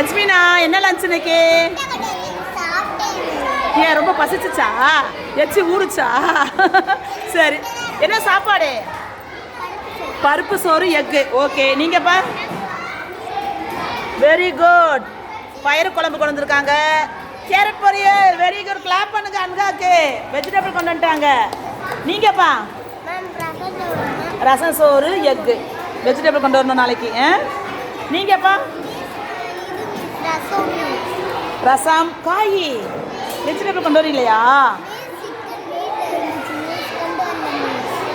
அஜ்மினா என்ன லஞ்ச் இன்னைக்கு? ஏன் ரொம்ப பசிச்சுச்சா? எச்சி ஊறுச்சா? சரி. என்ன சாப்பாடு? பருப்பு சோறு எக்கு. ஓகே. நீங்கப்பா வெரி குட் பயிறு குழம்பு கொண்டு வந்திருக்காங்க. கேரட் பொரியல். வெரி குட் கிளாப் பண்ணுங்க அன்காக்கு. வெஜிடபிள் கொண்டு வந்துட்டாங்க. நீங்கப்பா ரசம் சோறு எக்கு. வெஜிடபிள் கொண்டு வரணும் நாளைக்கு ஆ? நீங்கப்பா ரசம். காய். வெஜிடபிள் கொண்டு வரீங்களா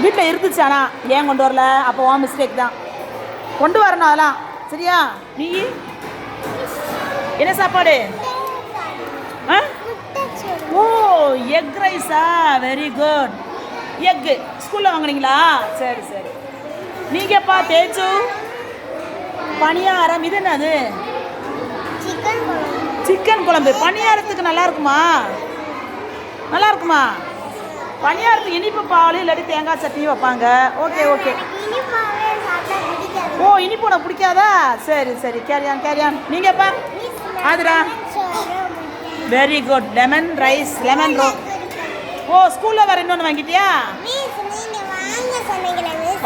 வீட்டில் இருந்துச்சு ஆனால் ஏன் கொண்டு வரல? அப்போ ஓ மிஸ்டேக் தான். கொண்டு வரணும் அதெல்லாம். சரியா? நீ? என்ன சாப்பாடு? ஆ? ஓ எக் ரைஸா வெரி குட் எக்கு ஸ்கூலில் வாங்குனீங்களா? சரி சரி. நீங்கப்பா தேஜு பணியாரம் இது என்னது? சிக்கன் குழம்பு. பணியாரத்துக்கு நல்லா இருக்குமா நல்லா இருக்குமா பணியாரத்துக்கு இனிப்பு பால் இல்லாட்டி தேங்காய் சட்னி வைப்பாங்க. Okay okay. ஓ இனிப்பு உனக்கு பிடிக்காதா? சரி சரி. கேரியான் கேரியான் நீங்கப்பா ஆதுரா. Very good lemon rice lemon row ஓ ஸ்கூலில் வேறு இன்னொன்று வாங்கிட்டியா?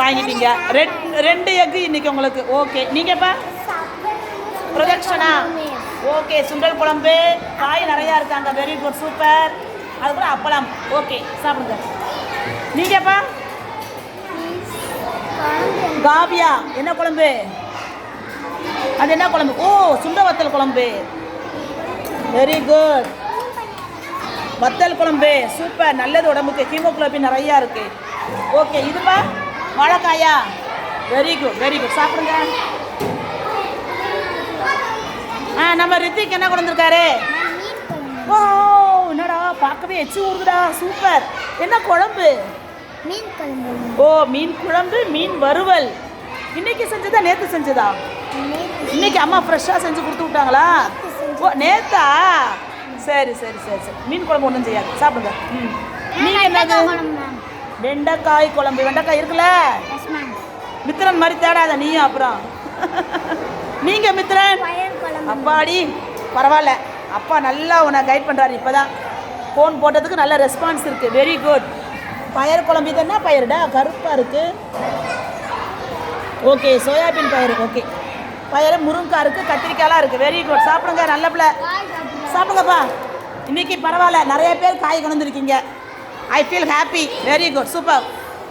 வாங்கிட்டீங்க. ரெண்டு ரெண்டு எக்கு இன்னைக்கு உங்களுக்கு. ஓகே நீங்கப்பா ப்ரொஜெக்ஷனா ஓகே சுண்டல் குழம்பு காய் நிறையா இருக்காங்க வெரி குட் சூப்பர் அதுக்கப்புறம் அப்பளம். ஓகே சாப்பிடுங்க. நீங்கப்பா? காவியா என்ன குழம்பு? அது என்ன குழம்பு? ஓ சுண்ட வத்தல் குழம்பு. வெரி குட் வத்தல் குழம்பு சூப்பர் நல்லது உடம்புக்கு. ஹீமோகுளோபின் நிறையா இருக்கு. ஓகே இதுப்பா? வாழைக்காயா? வெரி குட் வெரி குட் சாப்பிடுங்க ஆ நம்ம ரித்திக் என்ன கொண்டு வந்திருக்காரு? ஓ என்னடா பார்க்கவே எச்சு ஊறுதுடா சூப்பர். என்ன குழம்பு? மீன் குழம்பு. ஓ மீன் குழம்பு மீன் வறுவல். இன்னைக்கு செஞ்சதா நேத்து செஞ்சதா? இன்னைக்கு அம்மா ஃப்ரெஷ்ஷாக செஞ்சு கொடுத்து விட்டாங்களா? ஓ நேத்தா? சரி சரி சரி சரி. மீன் குழம்பு ஒன்றும் செய்யாது. சாப்பிடுங்க. ம். நீங்கள் என்னது? வெண்டைக்காய் குழம்பு. வெண்டைக்காய் இருக்குல்ல? மித்திரன் மாதிரி தேடாத நீயும் அப்புறம். நீங்கள் பயிர் குழம்பு அப்பாடி பரவாயில்ல. அப்பா நல்லா உன்னை கைட் பண்ணுறாரு இப்போ தான் ஃபோன் போட்டதுக்கு நல்ல ரெஸ்பான்ஸ் இருக்குது வெரி குட் பயறு குழம்பு இது என்ன பயிருடா? கருப்பாக இருக்குது ஓகே சோயாபீன் பயிறு. ஓகே பயிறு முருங்கைக்காய் இருக்குது கத்திரிக்காயெலாம் இருக்குது வெரி குட் சாப்பிடுங்க நல்ல பிள்ளை. சாப்பிடுங்கப்பா. இன்னைக்கு பரவாயில்ல. நிறைய பேர் காய் கொண்டு வந்திருக்கீங்க. I feel happy very good super